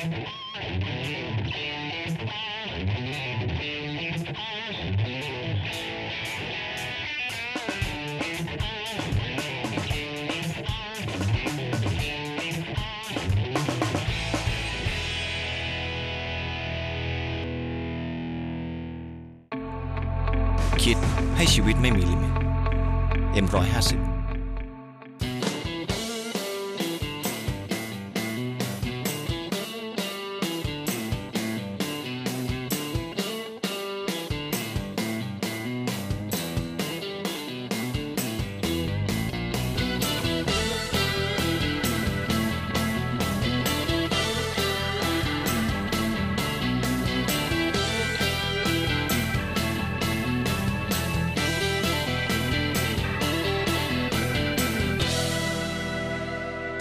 คิดให้ชีวิตไม่มีลิมิต M150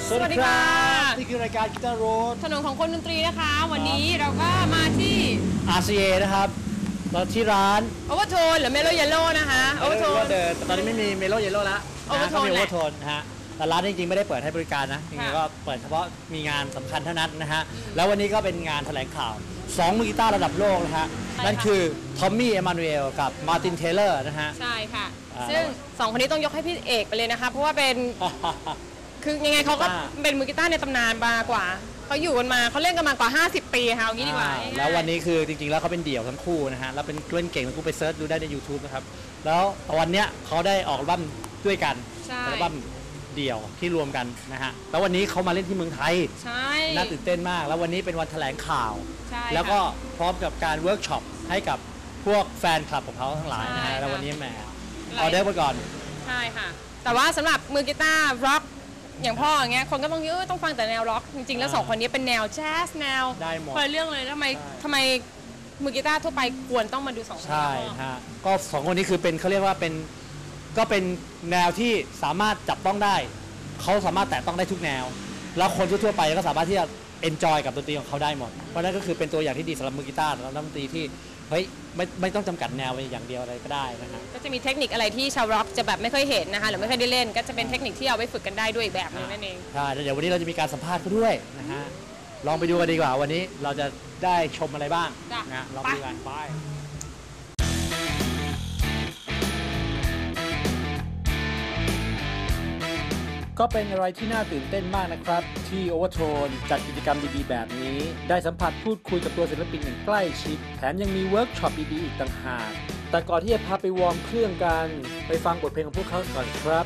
สวัสดีค่ะนี่คือรายการกีตาร์โรดถนนของคนดนตรีนะคะ วันนี้เราก็มาที่ RCA นะครับเราที่ร้านโอเวอร์โทนหรือเมโลเยลโล่นะคะโอเวอร์โทนเดินแต่ตอนนี้ไม่มีเมโลเยลโล่แล้ว Overtone ก็มีโอแหเวอละร์โทนนะฮะแต่ร้านจริงๆไม่ได้เปิดให้บริการนะจริงค่ะๆก็เปิดเฉพาะมีงานสำคัญเท่านั้นนะฮะแล้ววันนี้ก็เป็นงานแถลงข่าวสองมือกีตาร์ระดับโลกนะฮะนั่นคือทอมมี่เอมานูเอลกับมาร์ตินเทเลอร์นะฮะใช่ค่ะอ่าซึ่งสองคนนี้ต้องยกให้พี่เอกไปเลยนะคะเพราะว่าเป็น คือยังไงเขาก็อ่าเป็นมือกีตาร์ในตำนานมากว่าเขาอยู่กันมาเขาเล่นกันมากว่า 50 ปีค่ะเอางี้ดีกว่าอ่าง่ายๆแล้ววันนี้คือจริงๆ แล้วเขาเป็นเดี่ยวทั้งคู่นะฮะ แล้วเป็นเล่นเก่งทั้งคู่ไปเซิร์ชดูได้ใน YouTube นะครับ แล้วตอนเนี้ยเขาได้ออกอัลบั้มด้วยกันใช่อัลบั้มเดี่ยวที่รวมกันนะฮะ แล้ววันนี้เขามาเล่นที่เมืองไทย ใช่น่าตื่นเต้นมาก แล้ววันนี้เป็นวันแถลงข่าว ใช่แล้วก็ค่ะพร้อมกับการเวิร์กช็อปให้กับพวกแฟนคลับของเขาทั้งหลายนะใช่ฮะ ค่ะแล้ววันนี้แหมอะไรออเดอร์ไปก่อน ใช่ค่ะ แต่ว่าสำหรับมือกีตาร์ร็อก อย่างพ่ออย่างเงี้ยคนก็ต้องเยอะต้องฟังแต่แนวร็อก จริง ๆ แล้วอ่าสองคนนี้เป็นแนวแจ๊สแนวได้หมด คนละเรื่องเลยทำไมใช่ทำไมมือกีตาร์ทั่วไปควรต้องมาดูสองคนใช่นี้พ่อ ฮะก็สองคนนี้คือเป็นเขาเรียกว่าเป็นก็เป็นแนวที่สามารถจับต้องได้ เขาสามารถแตะต้องได้ทุกแนว แล้วคนทั่วๆไปก็สามารถที่จะ enjoy กับดนตรีของเขาได้หมด เพราะนั่นก็คือเป็นตัวอย่างที่ดีสำหรับมือกีตาร์สำหรับนักดนตรีที่ เฮ้ยไม่ไม่ต้องจำกัดแนวไปอย่างเดียวอะไรก็ได้นะฮะ ก็จะมีเทคนิคอะไรที่ชาวร็อกจะแบบไม่เคยเห็นนะคะหรือไม่เคยได้เล่น ก็จะเป็นเทคนิคที่เอาไว้ฝึกกันได้ด้วยอีกแบบหนึงนั่นเอง ใช่แล้วเดี๋ยววันนี้เราจะมีการสัมภาษณ์เขาด้วยนะฮะ ลองไปดูกันดีกว่าวันนี้เราจะได้ชมอะไรบ้างจ้ะ นะฮะลองไปไปดูกันไปก็เป็นอะไรที่น่าตื่นเต้นมากนะครับ ที่ Overtone จัดกิจกรรมดีๆ แบบนี้ ได้สัมผัสพูดคุยกับตัวศิลปินอย่างใกล้ชิด แถมยังมีเวิร์กช็อปดีๆ อีกต่างหาก แต่ก่อนที่จะพาไปวอร์มเครื่องกัน ไปฟังบทเพลงของพวกเขาก่อนครับ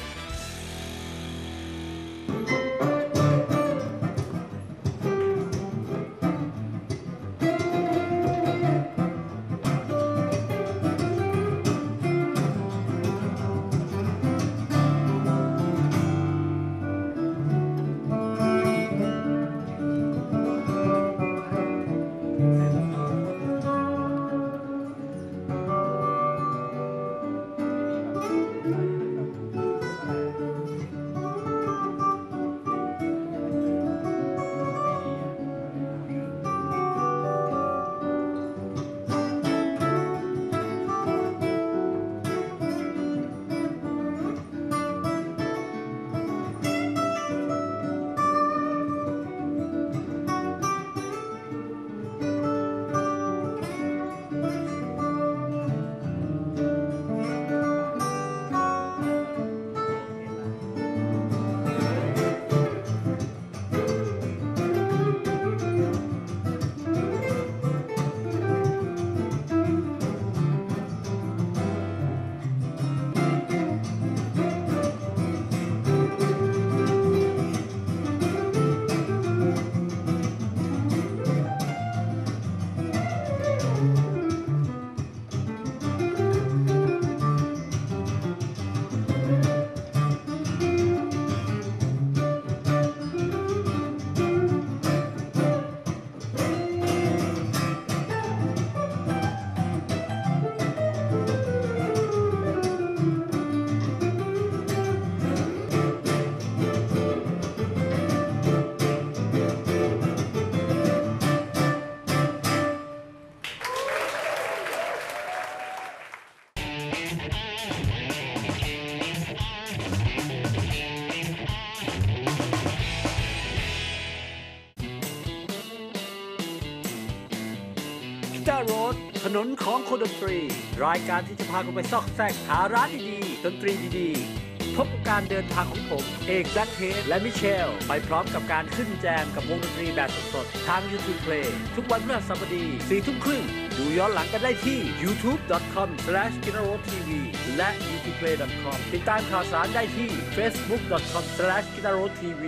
โรดถนนของคนดนตรี รายการที่จะพาคุณไปซอกแซกหาร้านดีๆ ดนตรีดีๆ พบกับการเดินทางของผม เอกแบล็คเทสและมิเชล ไปพร้อมกับการขึ้นแจมกับวงดนตรีแบบสดๆ ทาง YouTube Play ทุกวันพฤหัสบดี4ทุ่มครึ่งดูย้อนหลังกันได้ที่ youtube.com/guitarroadtv และ youtubeplay.com ติดตามข่าวสารได้ที่ facebook.com/guitarroadtv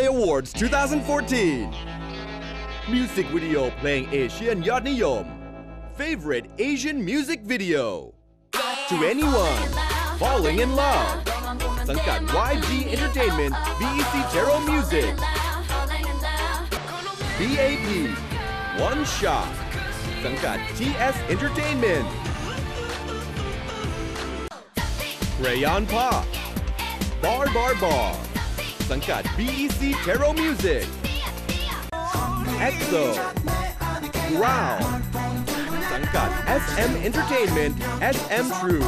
Play Awards 2014 Music Video playing Asian ยอดนิยม Favorite Asian Music Video To Anyone Falling in Love สังกัด YG Entertainment BEC Tero Music BAP One Shot สังกัด TS Entertainment Rayon Pop Bar Bar Bar संगkat BEC Tarot Music. EXO Wow, संगkat SM Entertainment SM True.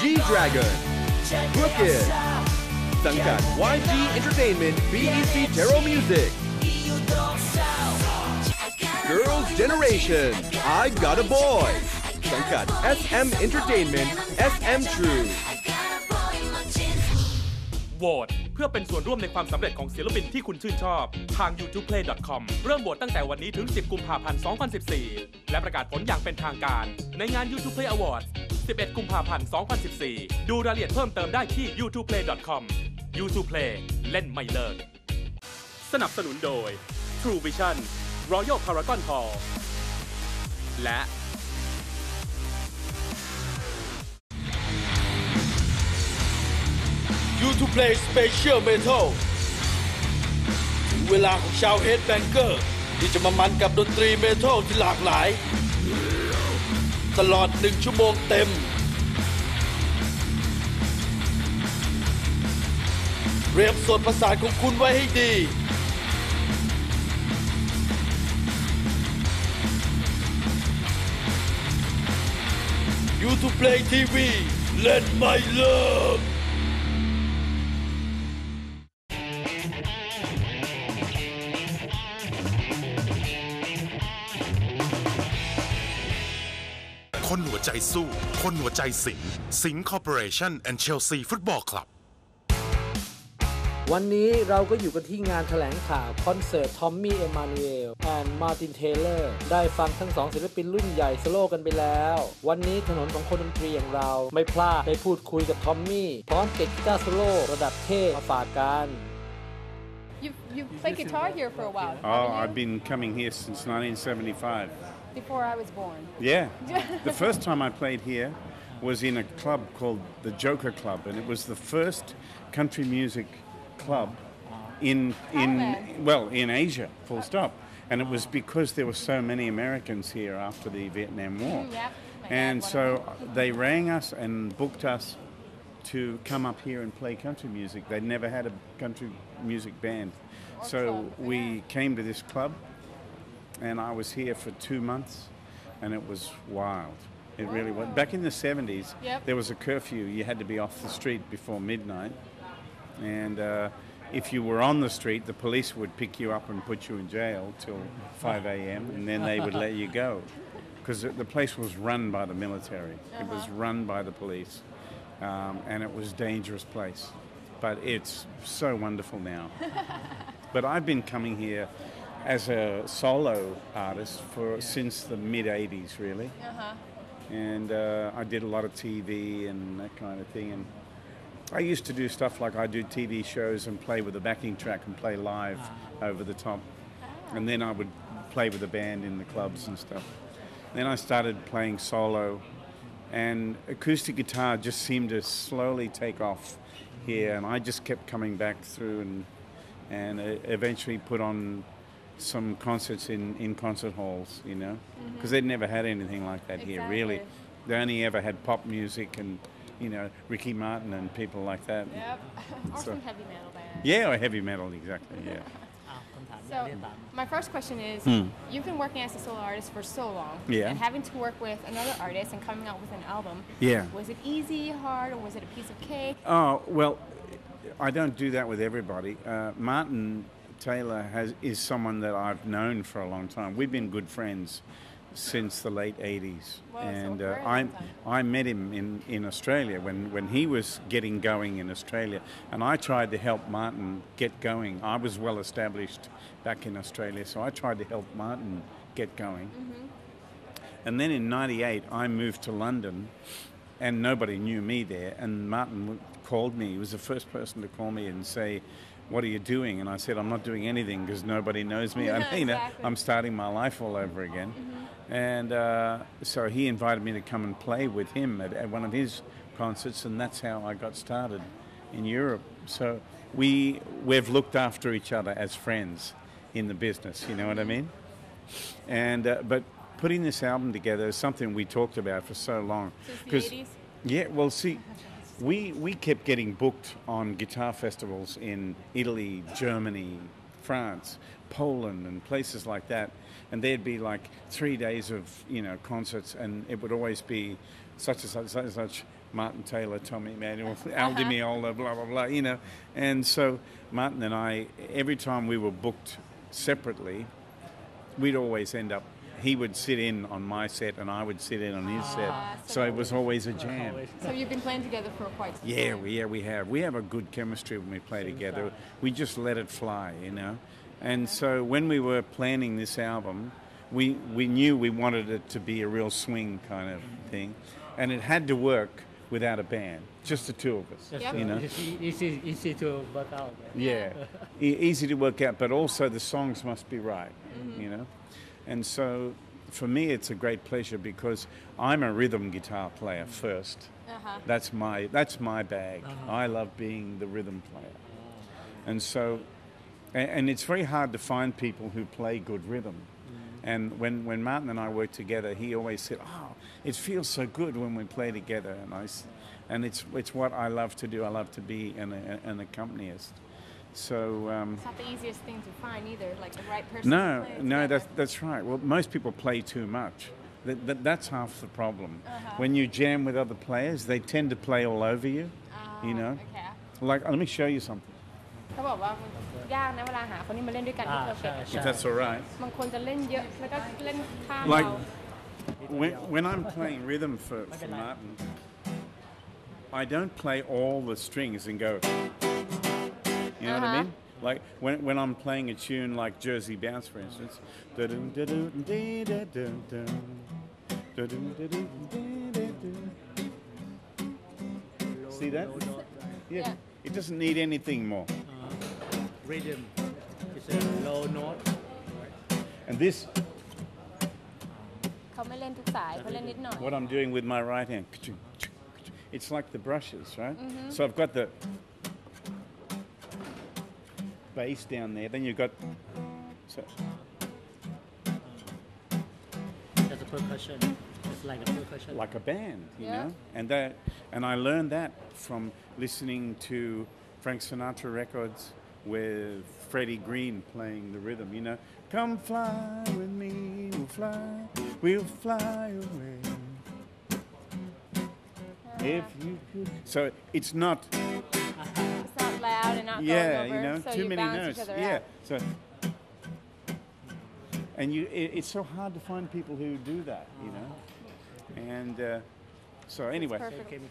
G-Dragon Crooked. संगkat YG Entertainment BEC Tarot Music. Girls Generation I Got a Boy. संगkat SM Entertainment SM True. โหวตเพื่อเป็นส่วนร่วมในความสำเร็จของศิลปินที่คุณชื่นชอบ ทาง youtubeplay.com เริ่มโหวตตั้งแต่วันนี้ถึง 10 กุมภาพันธ์ 2014 และประกาศผลอย่างเป็นทางการ ในงาน YouTube Play Awards 11 กุมภาพันธ์ 2014 ดูรายละเอียดเพิ่มเติมได้ที่ youtubeplay.com YouTube Play เล่นไม่เลิก สนับสนุนโดย True Vision Royal Paragon Hall และ YouTube Play Special Metal ถึงเวลาของชาวเฮดแบงเกอร์ที่จะมามันกับดนตรีเมทัลที่หลากหลาย ตลอดหนึ่งชั่วโมงเต็ม เรียมสดประสานของคุณไว้ให้ดี YouTube Play TV เล่นไม่เลิก ใจสู้คนหัวใจสิงสิงคอร์ปอเรชั่นแอนด์เชลซีฟุตบอลคลับ วันนี้เราก็อยู่กันที่งานแถลงข่าวคอนเสิร์ตทอมมี่เอมานูเอลและมาร์ตินเทเลอร์ได้ฟังทั้งสองศิลปินรุ่นใหญ่สโลกันไปแล้ว วันนี้ถนนของคนดนตรีอย่างเราไม่พลาดได้พูดคุยกับทอมมี่พร้อมเก็บกีตาร์โซโลระดับเทพมาฝากกัน You've, you've played guitar here for a while. Oh. I've been coming here since 1975. Before I was born. Yeah. the first time I played here was in a club called the Joker Club, and it was the first country music club in in well in Asia. Full stop. And it was because there were so many Americans here after the Vietnam War. Mm, yep. And wanted so they rang us and booked us to come up here and play country music. They'd never had a country music band. So we came to this club and I was here for two months and it was wild. It really was. Back in the 70s, Yep. there was a curfew. You had to be off the street before midnight. And uh, if you were on the street, the police would pick you up and put you in jail till 5 a.m. and then they would let you go. Because the place was run by the military. It was run by the police. Um, and it was a dangerous place. But it's so wonderful now. but I've been coming here as a solo artist for since the mid 80s, really. And uh, I did a lot of TV and that kind of thing. And I used to do stuff like I do TV shows and play with a backing track and play live over the top. And then I would play with a band in the clubs and stuff. Then I started playing solo, and acoustic guitar just seemed to slowly take off here. And I just kept coming back through and, and eventually put on some concerts in, in concert halls, you know, mm-hmm. because they'd never had anything like that here, really. They only ever had pop music and, you know, Ricky Martin and people like that. Yep. or So- some heavy metal band. Yeah, or heavy metal, exactly, yeah. So my first question is, mm. you've been working as a solo artist for so long, yeah. and having to work with another artist and coming out with an album, yeah. was it easy, hard, or was it a piece of cake? Oh, well, I don't do that with everybody. Uh, Martin Taylor has, is someone that I've known for a long time. We've been good friends since the late '80s, Wow, so and uh, I. I met him in, in Australia when, when he was getting going in Australia, and I tried to help Martin get going. I was well established back in Australia, so I tried to help Martin get going. And then in '98, I moved to London, and nobody knew me there. And Martin called me. He was the first person to call me and say, "What are you doing?" And I said, "I'm not doing anything because nobody knows me. I mean, uh, exactly. I'm starting my life all over again." And uh, so he invited me to come and play with him at, at one of his concerts, and that's how I got started in Europe. So we we've looked after each other as friends in the business. You know what I mean? And uh, but putting this album together is something we talked about for so long. Since the 'Cause- 80s? Yeah, well, see, we we kept getting booked on guitar festivals in Italy, Germany, France, Poland, and places like that. And there'd be like three days of you know concerts, and it would always be such and such, such and such. Martin Taylor, Tommy Emmanuel, uh-huh. Al Di Meola, blah blah blah, you know. And so Martin and I, every time we were booked separately, we'd always end up. He would sit in on my set, and I would sit in on his set. So it was always a jam. So you've been playing together for quite some Yeah, time. we, yeah, we have. We have a good chemistry when we play together. We just let it fly, you know. And so when we were planning this album, we we knew we wanted it to be a real swing kind of thing, and it had to work without a band, just the two of us, Yep. you know. It's easy, easy to work out. Yeah, e- easy to work out, but also the songs must be right, Mm-hmm. you know. And so, for me, it's a great pleasure because I'm a rhythm guitar player 1st Uh-huh. That's my that's my bag. I love being the rhythm player, and so, and, and it's very hard to find people who play good rhythm. And when, when Martin and I worked together, he always said, "Oh, it feels so good when we play together." And I, and it's it's what I love to do. I love to be an, an accompanist. So um, It's not the easiest thing to find either, like the right person. no, to play no, together. that's that's right. Well, most people play too much. That, that, that's half the problem. Uh-huh. When you jam with other players, they tend to play all over you. Ah, you know, okay. like let me show you something. เขาบอกว่ามันยากนะเวลาหาคนที่มาเล่นด้วยกันที่ อ่า เพอร์เฟ ใช่ กต์ ใช่ If that's all right. บางคนจะเล่นเยอะแล้วก็เล่นข้าม Like เรา when, when I'm playing rhythm for, for Martin, I don't play all the strings and go. You know uh-huh. what I mean? Like when, when I'm playing a tune like Jersey Bounce, for instance. See that? Yeah. It doesn't need anything more. Uh, rhythm. It's a low note. And this. What I'm doing with my right hand. It's like the brushes, right? Mm-hmm. So I've got the bass down there. Then you've got so That's a percussion. It's like a percussion. like a band, you Yeah. know. And that, and I learned that from listening to Frank Sinatra records with Freddie Green playing the rhythm. You know, come fly with me, we'll fly, we'll fly away. If you could. So it's not, It's not and not yeah, going over, you know, so too you many notes. each other Yeah. out. So. And you, it, it's so hard to find people who do that, you know. And uh, so anyway,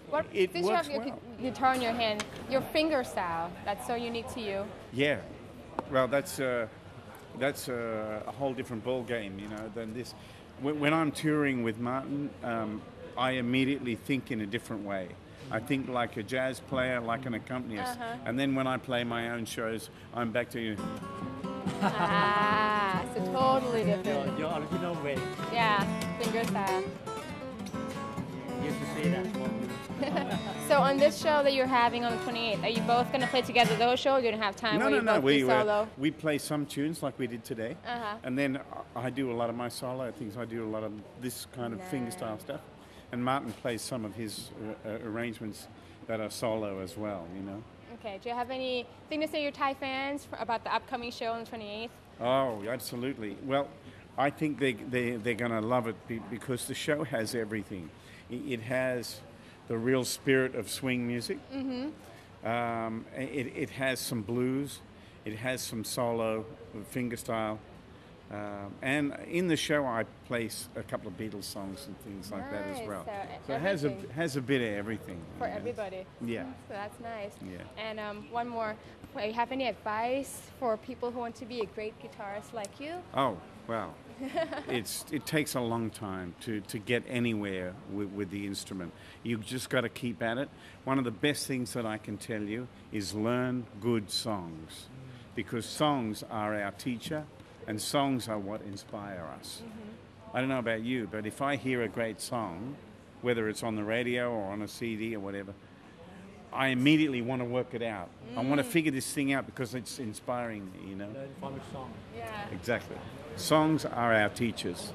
What, It since you have your well. guitar in your hand, your finger style, that's so unique to you. Yeah, well, that's uh, that's uh, a whole different ball game, you know, than this. When, when I'm touring with Martin, um, I immediately think in a different way. I think like a jazz player, like an accompanist, Uh-huh. and then when I play my own shows, I'm back to you. ah, so totally different. your original way. Yeah, finger style. You used to say that for me. So on this show that you're having on the 28th, are you both going to play together those shows? You're going to have time no, no, no. We solo? we play some tunes like we did today, Uh-huh. and then I I do a lot of my solo things. I do a lot of this kind of fingerstyle stuff, and Martin plays some of his uh, uh, arrangements that are solo as well. You know. Okay, do you have anything to say to your Thai fans about the upcoming show on the 28th? Oh, absolutely. Well, I think they, they, they're going to love it because the show has everything. It has the real spirit of swing music. mm-hmm. Um, it, it has some blues. It has some solo, fingerstyle. Um, and in the show, I place a couple of Beatles songs and things like that as well. so So it has a, has a bit of everything. For you know. everybody. Yeah. So that's nice. Yeah. And um, one more. Do you have any advice for people who want to be a great guitarist like you? Oh, well, it's, it takes a long time to, to get anywhere with, with the instrument. You've just got to keep at it. One of the best things that I can tell you is learn good songs because songs are our teacher and songs are what inspire us. I don't know about you, but if I hear a great song, whether it's on the radio or on a CD or whatever, I immediately want to work it out. I want to figure this thing out because it's inspiring me, you know? Find a song. Yeah. Exactly. Songs are our teachers.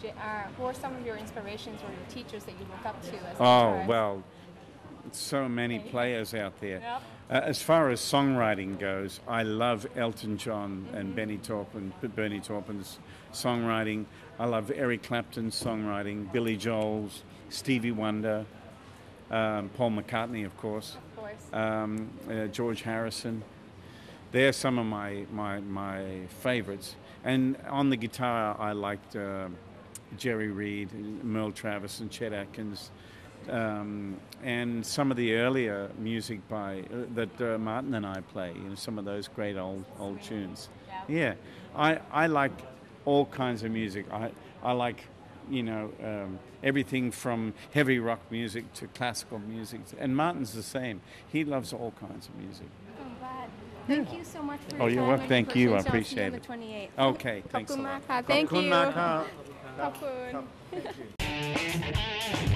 J- uh, who are some of your inspirations or your teachers that you look up to as a Oh, guitarist? So many players out there. Yep. Uh, as far as songwriting goes, I love Elton John Mm-hmm. and Benny Taupin, Bernie Taupin's songwriting. I love Eric Clapton's songwriting, Billy Joel's, Stevie Wonder, um, Paul McCartney, of course, Of course. um, uh, George Harrison. They're some of my, my, my favorites. And on the guitar, I liked uh, Jerry Reed, Merle Travis, and Chet Atkins, um, and some of the earlier music by uh, that uh, Martin and I play, you know, some of those great old old tunes. Yeah, I, I like all kinds of music. I I like you know um, everything from heavy rock music to classical music, and Martin's the same. He loves all kinds of music. Glad. Thank you so much for oh, your. Oh, you're Thank you. I appreciate it. Okay, thanks a lot. Thank you. Thank you.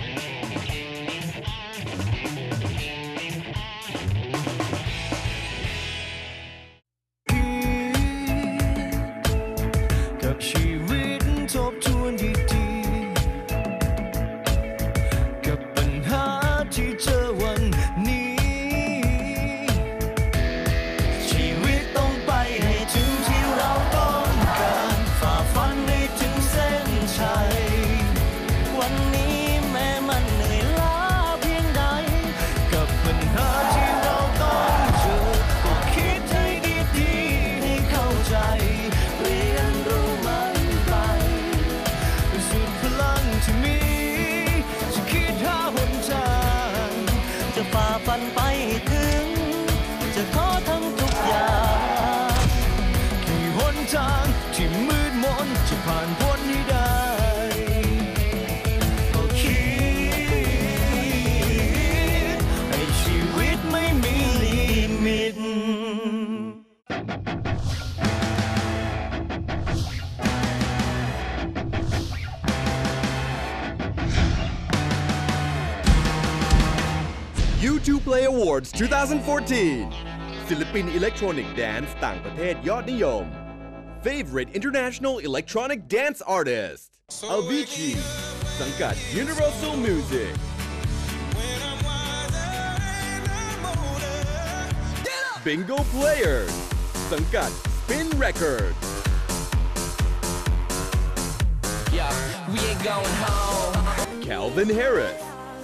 YouTube Play Awards 2014 ศิลปินอิเล็กทรอนิกส์แดนซ์ต่างประเทศยอดนิยม Favorite International Electronic Dance Artist Avicii สังกัด Universal Music Bingo Players สังกัด Spin Records We ain't going home. Calvin Harris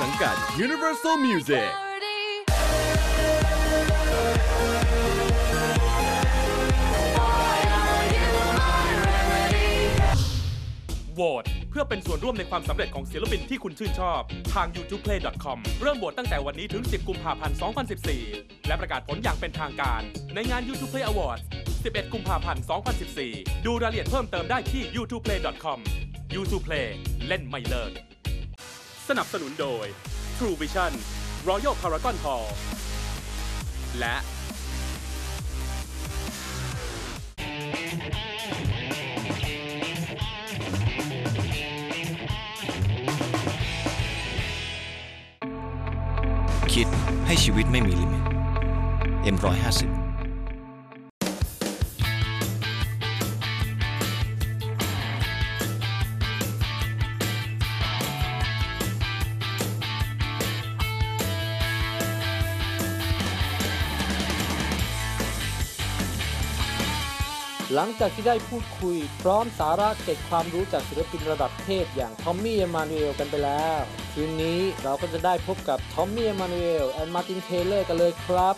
สังกัด Universal Music โหวตเพื่อเป็นส่วนร่วมในความสำเร็จของศิลปินที่คุณชื่นชอบ ทาง YouTubeplay.com เริ่มโหวตตั้งแต่วันนี้ถึง 10 กุมภาพันธ์ 2014 และประกาศผลอย่างเป็นทางการ ในงาน YouTube Play Awards 11 กุมภาพันธ์ 2014 ดูรายละเอียดเพิ่มเติมได้ที่ YouTubeplay.com YouTube Play เล่นไม่เลิก สนับสนุนโดย True Vision Royal Paragon Hall และ คิดให้ชีวิตไม่มีลิมิต M150 หลังจากที่ได้พูดคุย พร้อมสาระเก็ดความรู้จากศิลปินระดับเทพอย่างทอมมี่เอมานูเอลกันไปแล้ว คืนนี้เราก็จะได้พบกับทอมมี่เอมานูเอลและมาร์ตินเทเลอร์กันเลยครับ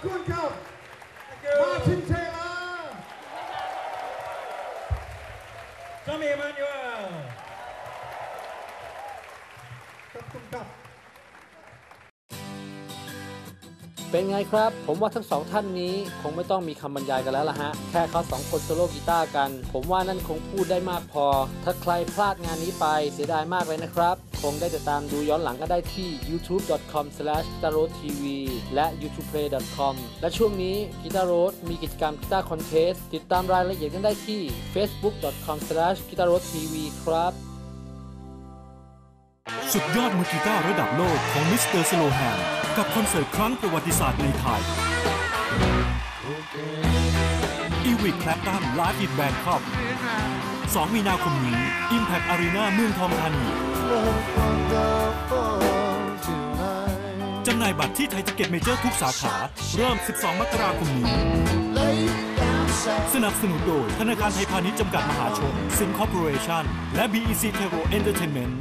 Good job. Martin Taylor. Tommy Emmanuel. เป็นไงครับ ผมว่าทั้งสองท่านนี้คงไม่ต้องมีคำบรรยายกันแล้วล่ะฮะ แค่เขาสองคนโซโล่กีตาร์กัน ผมว่านั่นคงพูดได้มากพอ ถ้าใครพลาดงานนี้ไปเสียดายมากเลยนะครับ คงได้ติดตามดูย้อนหลังก็ได้ที่ youtube.com/guitarotv และ youtubeplay.com และช่วงนี้ Guitar Road มีกิจกรรม Guitar Contest ติดตามรายละเอียดกันได้ที่ facebook.com/guitarroadtv ครับสุดยอดมือกีตาร์ระดับโลกของมิสเตอร์สโลแฮม กับคอนเสิร์ตครั้งประวัติศาสตร์ในไทยอีวิ c แคลปตันไลฟ์อินแบงคอก2มีนาคมนี้ Impact Arena เมืองทองธานีจำหน่ายบัตรที่ไทยทิเก็ตเมเจอร์ทุกสาขา เริ่ม 12 มกราคมนี้ สนับสนุนโดย ธนาคารไทยพาณิชย์จำกัดมหาชนสิงคอร์ปอเรชั่นและ BEC t e r o Entertainment